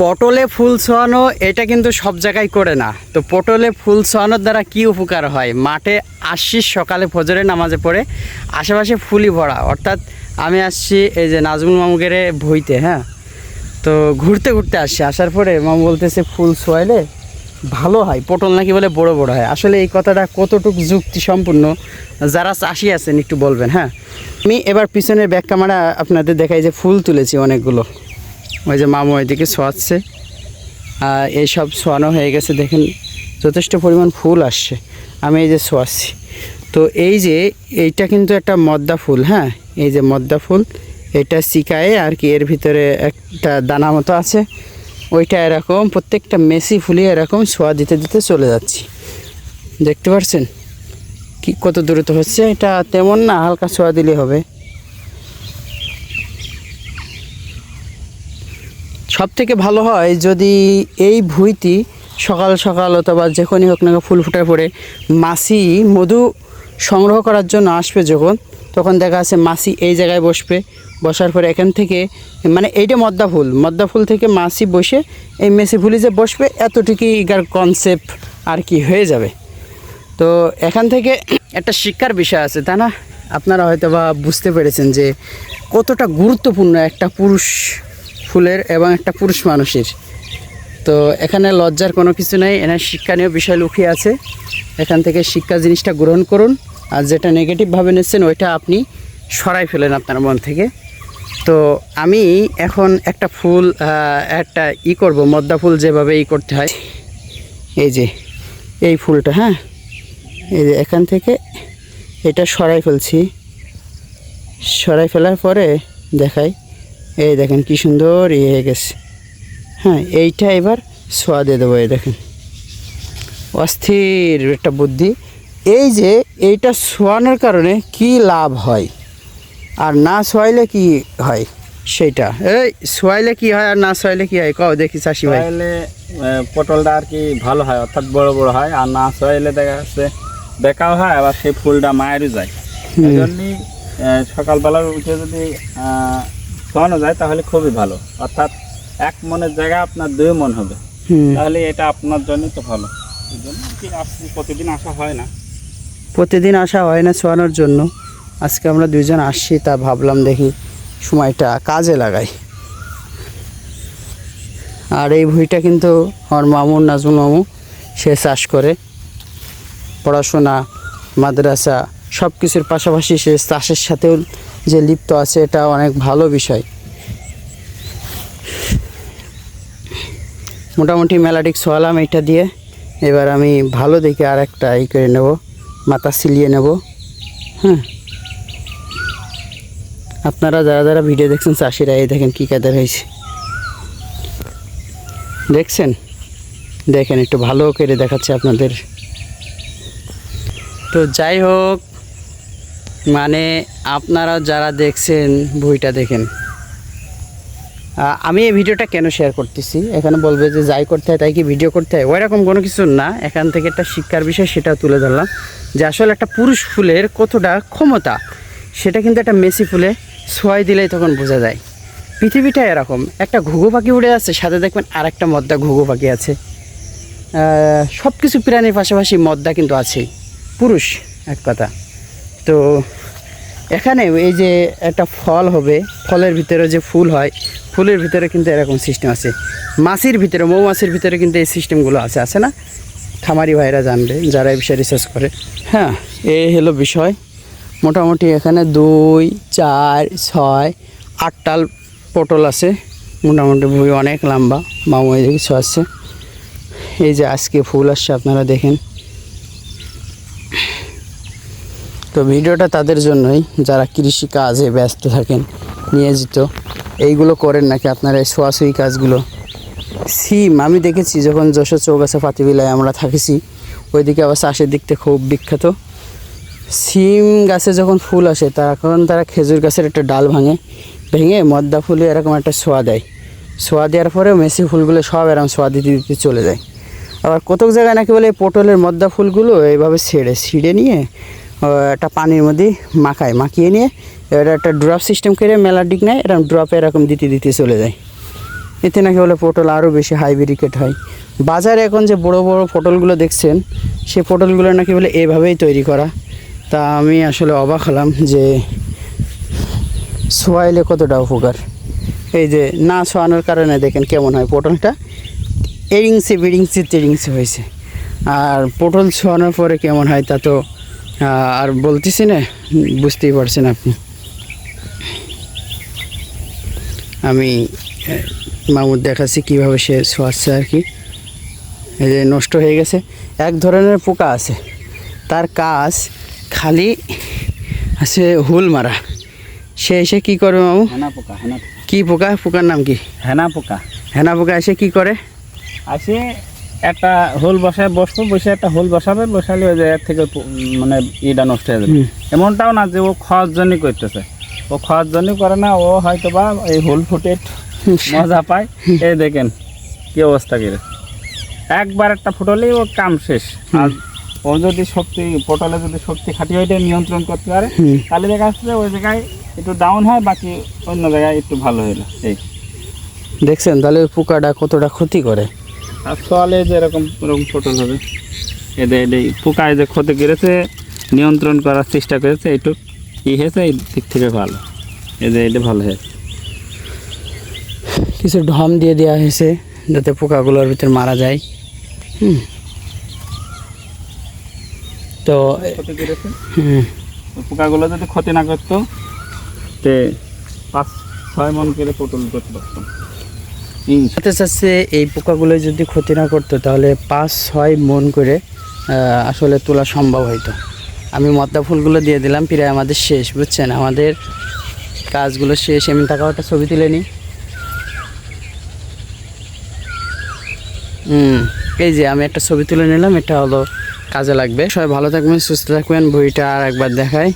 পটলে ফুল ছোঁয়ানো, এটা কিন্তু সব জায়গায় করে না। তো পটলে ফুল ছোঁয়ানোর দ্বারা কি উপকার হয়? মাঠে আসছি সকালে ফজরে নামাজে পড়ে, আশেপাশে ফুলই ভরা। অর্থাৎ আমি আসছি এই যে নাজমুল মামুগের ভইতে হ্যাঁ? তো ঘুরতে ঘুরতে আসছি। আসার পরে মামু বলতেছে, ফুল ছোয়াইলে ভালো হয়। পটল নাকি বলে বড় বড় হয়। আসলে এই কথাটা কতটুকু যুক্তি সম্পূর্ণ যারা চাষি আছেন একটু বলবেন হ্যাঁ? আমি এবার পিছনের ব্যাক ক্যামেরা আপনাদের দেখাই যে ফুল তুলেছি অনেকগুলো। ওই যে মামু ওইদিকে আর এইসব ছোঁয়ানো হয়ে গেছে, দেখেন যথেষ্ট পরিমাণ ফুল আসছে। আমি এই যে ছোঁয়াচ্ছি তো এই যে এইটা কিন্তু একটা মদ্দা ফুল হ্যাঁ? এই যে মদ্দা ফুল, এটা শিকায়ে আর কি এর ভিতরে একটা দানা মতো আছে। ওইটা এরকম, প্রত্যেকটা মেসি ফুলিয়ে এরকম ছোঁয়া দিতে দিতে চলে যাচ্ছি। দেখতে পাচ্ছেন কি কত দ্রুত হচ্ছে, এটা তেমন না, হালকা ছোঁয়া দিলে হবে। সব থেকে ভালো হয় যদি এই ভুঁইটি সকাল সকাল অথবা যখনই হোক না ফুল ফুটার পরে মাছি মধু সংগ্রহ করার জন্য আসবে যখন, তখন দেখা যাচ্ছে মাছি এই জায়গায় বসবে, বসার পরে এখান থেকে মানে এইটা মদ্দা ফুল মদ্দা ফুল থেকে মাছি বসে এই মেসি ফুলি যে বসবে, এতটুকুই এগার কনসেপ্ট আর কি হয়ে যাবে। তো এখান থেকে একটা শিক্ষার বিষয় আছে, তাই না? আপনারা হয়তো বা বুঝতে পেরেছেন যে কতটা গুরুত্বপূর্ণ একটা পুরুষ ফুলের এবং একটা পুরুষ মানুষের। তো এখানে লজ্জার কোনো কিছু নেই এনার শিক্ষণীয় বিষয় লুকিয়ে আছে। এখান থেকে শিক্ষা জিনিসটা গ্রহণ করুন, আর যেটা নেগেটিভভাবে নিচ্ছেন, ওইটা আপনি সরাই ফেলেন আপনার মন থেকে। তো আমি এখন একটা ফুল একটা ই করব, মদ্দা ফুল যেভাবে ই করতে হয়। এই যে, এই ফুলটা হ্যাঁ? এই যে এখান থেকে এটা সরাই ফেলছি। সরাই ফেলার পরে দেখাই। এই দেখেন কি সুন্দর ইয়ে হয়ে গেছে। হ্যাঁ এইটা এবার সোয়া দিয়ে দেবো এই দেখেন। অস্থির একটা বুদ্ধি। এই যে এইটা শোয়ানোর কারণে কি লাভ হয়? আর না শোয়াইলে কি হয় সেইটা? এই শোয়াইলে কি হয় আর না শোয়াইলে কি হয়? কও দেখি চাষি ভাই। পটলটা আর কি ভালো হয় অর্থাৎ বড় বড় হয় আর না সয়াইলে দেখা যাচ্ছে বেকাও হয় আবার সেই ফুলটা মায়েরও যায়। এই জন্যই আহ, সকালবেলা উঠে যদি শোয়ানো যায় তাহলে খুবই ভালো। অর্থাৎ এক মনের জায়গায় আপনার দুই মন হবে। তাহলে এটা আপনার জন্য তো ভালো। প্রতিদিন আসা হয় না। প্রতিদিন আসা হয় না শোয়ানোর জন্য। আজকে আমরা দুইজন আসছি তা ভাবলাম দেখি সময়টা কাজে লাগাই। আর এই ভুঁইটা কিন্তু আমার মামু নাজমুল মামু সে চাষ করে। পড়াশোনা মাদ্রাসা সব কিছুর পাশাপাশি সে চাষের সাথেও যে লিপ্ত আছে, এটা অনেক ভালো বিষয়। মোটামুটি মেলাডিক সোয়ালাম এটা দিয়ে, এবার আমি ভালো দেখে আর একটা ই করে নেব, মাথা সিলিয়ে নেব। হ্যাঁ আপনারা যারা যারা ভিডিও দেখছেন, চাষিরা এই দেখেন কী কাদের হয়েছে। দেখছেন? দেখেন, একটু ভালো করে দেখাচ্ছে আপনাদের। তো যাই হোক মানে আপনারা যারা দেখছেন, বইটা দেখেন। আমি এই ভিডিওটা কেন শেয়ার করতেছি? এখানে বলবে যে যাই করতে হয় তাই কি ভিডিও করতে হয়? ওইরকম কোনো কিছু না। এখান থেকে একটা শিক্ষার বিষয় সেটা তুলে ধরলাম। যে আসলে একটা পুরুষ ফুলের কতটা ক্ষমতা, সেটা কিন্তু একটা মেসি ফুলে ছোঁয়াই দিলেই তখন বোঝা যায়। পৃথিবীটা এরকম। একটা ঘুঘু পাখি উড়ে আছে সাথে দেখবেন আর একটা মদ্দা ঘুঘু পাখি আছে। সব কিছু প্রাণীর পাশাপাশি মদ্দা কিন্তু আছেই পুরুষ, এক কথা। তো এখানে এই যে একটা ফল হবে, ফলের ভিতরে যে ফুল হয়, ফুলের ভিতরে কিন্তু এরকম সিস্টেম আছে। মাছির ভিতরে, মৌমাছির ভিতরে কিন্তু এই সিস্টেমগুলো আছে আছে না? খামারি ভাইরা জানবে, যারা এই বিষয়ে রিসার্চ করে। হ্যাঁ এই হলো বিষয়। মোটামুটি এখানে দুই, চার, ছয়, আটটাল পটল আছে। মোটামুটি বই অনেক লম্বা, মামু এদিকে আছে এই যে আজকে ফুল আসছে, আপনারা দেখেন। তো ভিডিওটা তাদের জন্যই, যারা কৃষি কাজে ব্যস্ত থাকেন, নিয়োজিত, এইগুলো করেন নাকি আপনারা এই ছোঁয়াছুঁই কাজগুলো? সিম আমি দেখেছি যখন যশোর চৌগাছা পাতিবিলায় আমরা থাকেছি, ওইদিকে আবার চাষের দিক থেকে খুব বিখ্যাত। সিম গাছে যখন ফুল আসে, তখন তারা খেজুর গাছের একটা ডাল ভাঙে, ভেঙে মদ্দা ফুলে এরকম একটা ছোঁয়া দেয়। ছোঁয়া দেওয়ার পরেও মেসি ফুলগুলো সব এরকম ছোঁয়া দিতে দিতে চলে যায়। আবার কতক জায়গায় নাকি বলে পটলের মদ্দা ফুলগুলো এইভাবে ছেড়ে, ছিঁড়ে নিয়ে একটা পানির মধ্যে মাখায়, মাখিয়ে নিয়ে এবার একটা ড্রপ সিস্টেম করে মেলার দিক নেয় এরকম ড্রপে এরকম দিতে দিতে চলে যায়। এতে নাকি বলে পটল আরও বেশি হাইব্রিকেট হয়। বাজারে এখন যে বড় বড় পটলগুলো দেখছেন সেই পটলগুলো নাকি বলে এভাবেই তৈরি করা। তা আমি আসলে অবাক হলাম যে সোয়াইলে কতটা উপকার। এই যে না ছোয়ানোর কারণে দেখেন কেমন হয় পটলটা। এরিংসি, বিরিংসি, তেরিংসি হয়েছে। আর পটল ছোয়ানোর পরে কেমন হয় তা তো আর বলতেছি না বুঝতেই পারছেন আপনি। আমি মামুদ দেখাচ্ছি কীভাবে সে ছোয়াচ্ছে আর কি। এই যে নষ্ট হয়ে গেছে। এক ধরনের পোকা আছে। তার কাজ খালি আছে হুল মারা। সে এসে কী করবে মামু? হেনা পোকা হেনা কি পোকা? পোকার নাম কি? হেনা পোকা। হেনা পোকা এসে কি করে? আসে একটা হোল বসায় বসবো বসে একটা হোল বসাবে বসালে ওই জায়গা থেকে মানে ইটা নষ্ট হয়ে যাবে। এমনটাও না যে ও খাওয়ার জন্যই করতেছে। ও খাওয়ার জন্যই করে না ও হয়তো বা এই হোল ফুটে মজা পায়। এই দেখেন কি অবস্থা করে। একবার একটা ফুটলেই ও কাম শেষ। আর ও যদি শক্তি পটলে যদি শক্তি খাটিয়ে ওইটা নিয়ন্ত্রণ করতে পারে তাহলে দেখা যাচ্ছে ওই জায়গায় একটু ডাউন হয় বাকি অন্য জায়গায় একটু ভালো হলো। এই। দেখছেন তাহলে পোকাটা কতটা ক্ষতি করে? আর সোয়ালে যে এরকম পটল হবে। এদের এদের পোকায় যে ক্ষতি করেছে নিয়ন্ত্রণ করার চেষ্টা করেছে একটু ই হয়েছে এই দিক থেকে ভালো। এদের এটা ভালো হয়েছে। কিছু ঢম দিয়ে দেওয়া হয়েছে যাতে পোকাগুলোর ভিতর মারা যায়। হুম। তো পোকাগুলো যদি ক্ষতি না করতো তে পাঁচ ছয় মন করে পটল করতে পারতাম। সাথে সাথে এই পোকাগুলো যদি ক্ষতি না করতো, তাহলে পাঁচ ছয় মন করে আসলে তোলা সম্ভব হইতো। আমি মদ্দা ফুলগুলো দিয়ে দিলাম, প্রায় আমাদের শেষ, বুঝছেন? আমাদের কাজগুলো শেষ। এমনি টাকা একটা ছবি তুলে নিই হুম, এই যে আমি একটা ছবি তুলে নিলাম, এটা হলো কাজে লাগবে। সবাই ভালো থাকবেন, সুস্থ থাকবেন, বইটা আর একবার দেখাই।